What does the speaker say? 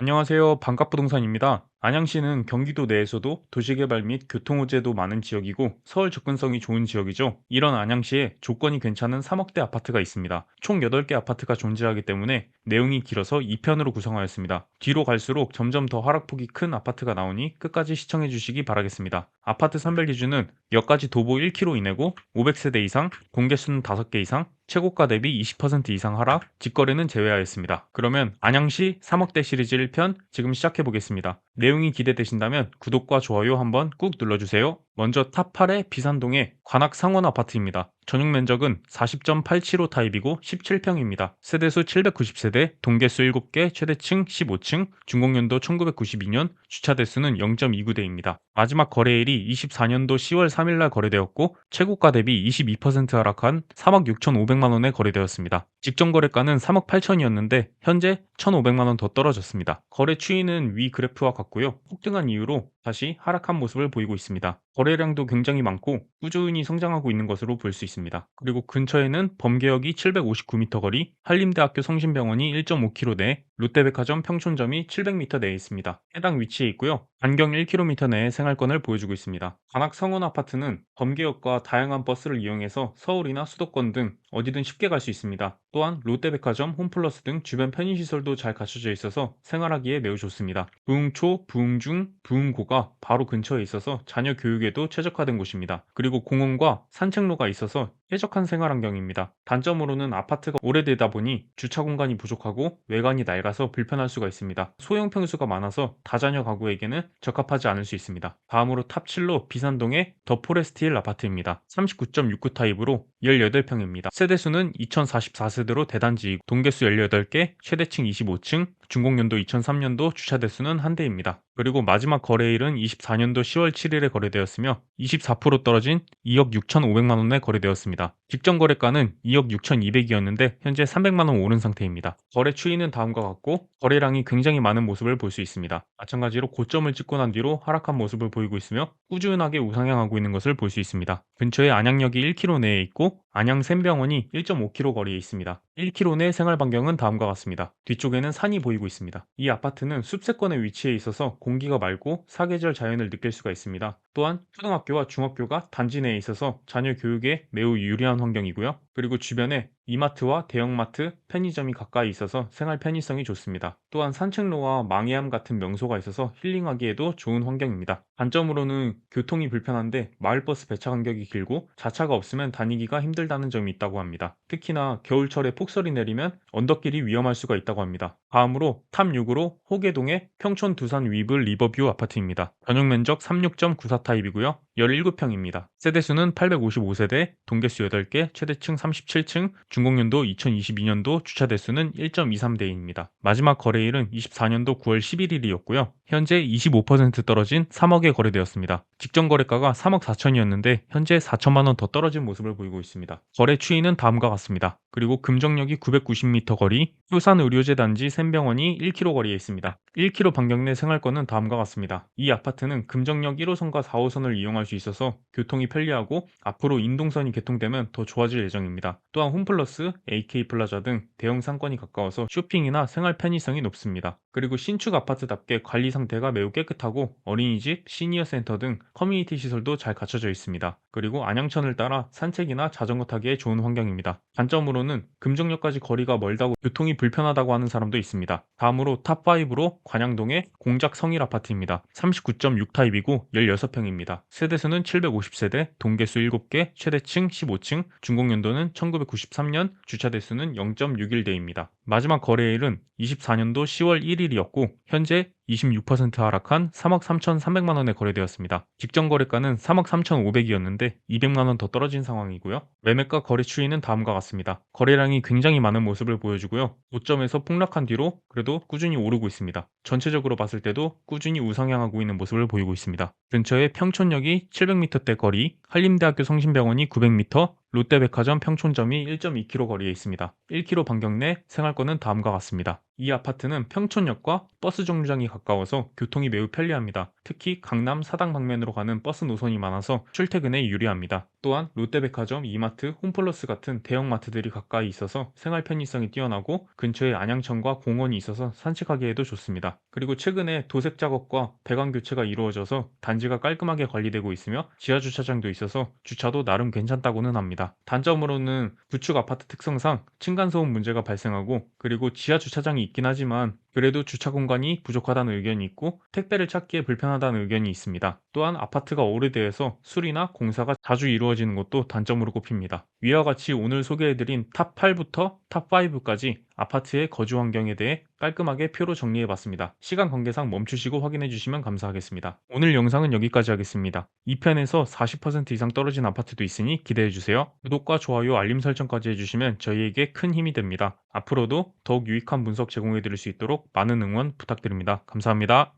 안녕하세요. 반갑부동산입니다. 안양시는 경기도 내에서도 도시개발 및 교통호재도 많은 지역이고 서울 접근성이 좋은 지역이죠. 이런 안양시에 조건이 괜찮은 3억대 아파트가 있습니다. 총 8개 아파트가 존재하기 때문에 내용이 길어서 2편으로 구성하였습니다. 뒤로 갈수록 점점 더 하락폭이 큰 아파트가 나오니 끝까지 시청해 주시기 바라겠습니다. 아파트 선별 기준은 역까지 도보 1km 이내고 500세대 이상, 공개수는 5개 이상, 최고가 대비 20% 이상 하락, 직거래는 제외하였습니다. 그러면 안양시 3억대 시리즈 1편 지금 시작해 보겠습니다. 내용이 기대되신다면 구독과 좋아요 한번 꾹 눌러주세요. 먼저 탑 8의 비산동의 관악 상원 아파트입니다. 전용 면적은 40.875 타입이고 17평입니다. 세대수 790세대, 동계수 7개, 최대층 15층, 준공연도 1992년, 주차 대수는 0.29대입니다. 마지막 거래일이 24년도 10월 3일날 거래되었고 최고가 대비 22% 하락한 3억 6,500만 원에 거래되었습니다. 직전 거래가는 3억 8천이었는데 현재 1,500만 원 더 떨어졌습니다. 거래 추이는 위 그래프와 같고요. 폭등한 이후로 다시 하락한 모습을 보이고 있습니다. 거래량도 굉장히 많고 꾸준히 성장하고 있는 것으로 볼 수 있습니다. 그리고 근처에는 범계역이 759m 거리, 한림대학교 성심병원이 1.5km 내, 롯데백화점 평촌점이 700m 내에 있습니다. 해당 위치에 있고요. 반경 1km 내에 생활권을 보여주고 있습니다. 관악 성원 아파트는 범계역과 다양한 버스를 이용해서 서울이나 수도권 등 어디든 쉽게 갈 수 있습니다. 또한 롯데백화점, 홈플러스 등 주변 편의시설도 잘 갖춰져 있어서 생활하기에 매우 좋습니다. 부흥초, 부흥중, 부흥고가 바로 근처에 있어서 자녀 교육에도 최적화된 곳입니다. 그리고 공원과 산책로가 있어서 쾌적한 생활 환경입니다. 단점으로는 아파트가 오래되다 보니 주차 공간이 부족하고 외관이 낡아서 불편할 수가 있습니다. 소형 평수가 많아서 다자녀 가구에게는 적합하지 않을 수 있습니다. 다음으로 탑 7로 비산동의 더 포레스트힐 아파트입니다. 39.69 타입으로 18평입니다. 세대수는 2044세대로 대단지 동계수 18개, 최대층 25층, 준공연도 2003년도 주차 대수는 한 대입니다. 그리고 마지막 거래일은 24년도 10월 7일에 거래되었으며 24% 떨어진 2억 6,500만 원에 거래되었습니다. 직전 거래가는 2억 6,200이었는데 현재 300만 원 오른 상태입니다. 거래 추이는 다음과 같고 거래량이 굉장히 많은 모습을 볼 수 있습니다. 마찬가지로 고점을 찍고 난 뒤로 하락한 모습을 보이고 있으며 꾸준하게 우상향하고 있는 것을 볼 수 있습니다. 근처에 안양역이 1km 내에 있고 안양 샘병원이 1.5km 거리에 있습니다. 1km 내 생활 반경은 다음과 같습니다. 뒤쪽에는 산이 보이고 있습니다. 이 아파트는 숲세권에 위치해 있어서 공기가 맑고 사계절 자연을 느낄 수가 있습니다. 또한 초등학교와 중학교가 단지 내에 있어서 자녀 교육에 매우 유리한 환경이고요. 그리고 주변에 이마트와 대형마트, 편의점이 가까이 있어서 생활 편의성이 좋습니다. 또한 산책로와 망해암 같은 명소가 있어서 힐링하기에도 좋은 환경입니다. 단점으로는 교통이 불편한데 마을버스 배차 간격이 길고 자차가 없으면 다니기가 힘들다는 점이 있다고 합니다. 특히나 겨울철에 폭설이 내리면 언덕길이 위험할 수가 있다고 합니다. 다음으로 탑 6으로 호계동의 평촌 두산 위브 리버뷰 아파트입니다. 전용 면적 36.94 타입이고요. 17평입니다. 세대수는 855세대, 동계수 8개, 최대층 37층, 준공연도 2022년도 주차 대수는 1.23대입니다. 마지막 거래일은 24년도 9월 11일이었고요. 현재 25% 떨어진 3억에 거래되었습니다. 직전 거래가가 3억 4천이었는데 현재 4천만 원 더 떨어진 모습을 보이고 있습니다. 거래 추이는 다음과 같습니다. 그리고 금정역이 990m 거리, 효산의료제 단지 샘병원이 1km 거리에 있습니다. 1km 반경 내 생활권은 다음과 같습니다. 이 아파트는 금정역 1호선과 4호선을 이용할 수 있어서 교통이 편리하고 앞으로 인동선이 개통되면 더 좋아질 예정입니다. 또한 홈플러스, AK 플라자 등 대형 상권이 가까워서 쇼핑이나 생활 편의성이 높습니다. 그리고 신축 아파트답게 관리 상태가 매우 깨끗하고 어린이집, 시니어 센터 등 커뮤니티 시설도 잘 갖춰져 있습니다. 그리고 안양천을 따라 산책이나 자전거 타기에 좋은 환경입니다. 단점으로 는 금정역까지 거리가 멀다고 교통이 불편하다고 하는 사람도 있습니다. 다음으로 탑5로 관양동의 공작 성일 아파트입니다. 39.6 타입이고 16평입니다. 세대수는 750세대, 동계수 7개, 최대층 15층, 준공연도는 1993년, 주차 대수는 0.61대입니다. 마지막 거래일은 24년도 10월 1일이었고 현재 26% 하락한 3억 3,300만 원에 거래되었습니다. 직전 거래가는 3억 3,500이었는데 200만 원 더 떨어진 상황이고요. 매매가 거래 추이는 다음과 같습니다. 거래량이 굉장히 많은 모습을 보여주고요. 고점에서 폭락한 뒤로 그래도 꾸준히 오르고 있습니다. 전체적으로 봤을 때도 꾸준히 우상향하고 있는 모습을 보이고 있습니다. 근처에 평촌역이 700m대 거리, 한림대학교 성심병원이 900m, 롯데백화점 평촌점이 1.2km 거리에 있습니다. 1km 반경 내 생활권은 다음과 같습니다. 이 아파트는 평촌역과 버스 정류장이 가까워서 교통이 매우 편리합니다. 특히 강남 사당 방면으로 가는 버스 노선이 많아서 출퇴근에 유리합니다. 또한 롯데백화점, 이마트, 홈플러스 같은 대형마트들이 가까이 있어서 생활 편의성이 뛰어나고 근처에 안양천과 공원이 있어서 산책하기에도 좋습니다. 그리고 최근에 도색 작업과 배관 교체가 이루어져서 단지가 깔끔하게 관리되고 있으며 지하 주차장도 있어서 주차도 나름 괜찮다고는 합니다. 단점으로는 구축 아파트 특성상 층간소음 문제가 발생하고 그리고 지하 주차장이 있긴 하지만 그래도 주차 공간이 부족하다는 의견이 있고 택배를 찾기에 불편하다는 의견이 있습니다. 또한 아파트가 오래돼서 수리나 공사가 자주 이루어지는 것도 단점으로 꼽힙니다. 위와 같이 오늘 소개해드린 탑 8부터 탑 5까지 아파트의 거주 환경에 대해 깔끔하게 표로 정리해봤습니다. 시간 관계상 멈추시고 확인해주시면 감사하겠습니다. 오늘 영상은 여기까지 하겠습니다. 2편에서 40% 이상 떨어진 아파트도 있으니 기대해주세요. 구독과 좋아요, 알림 설정까지 해주시면 저희에게 큰 힘이 됩니다. 앞으로도 더욱 유익한 분석 제공해드릴 수 있도록 많은 응원 부탁드립니다. 감사합니다.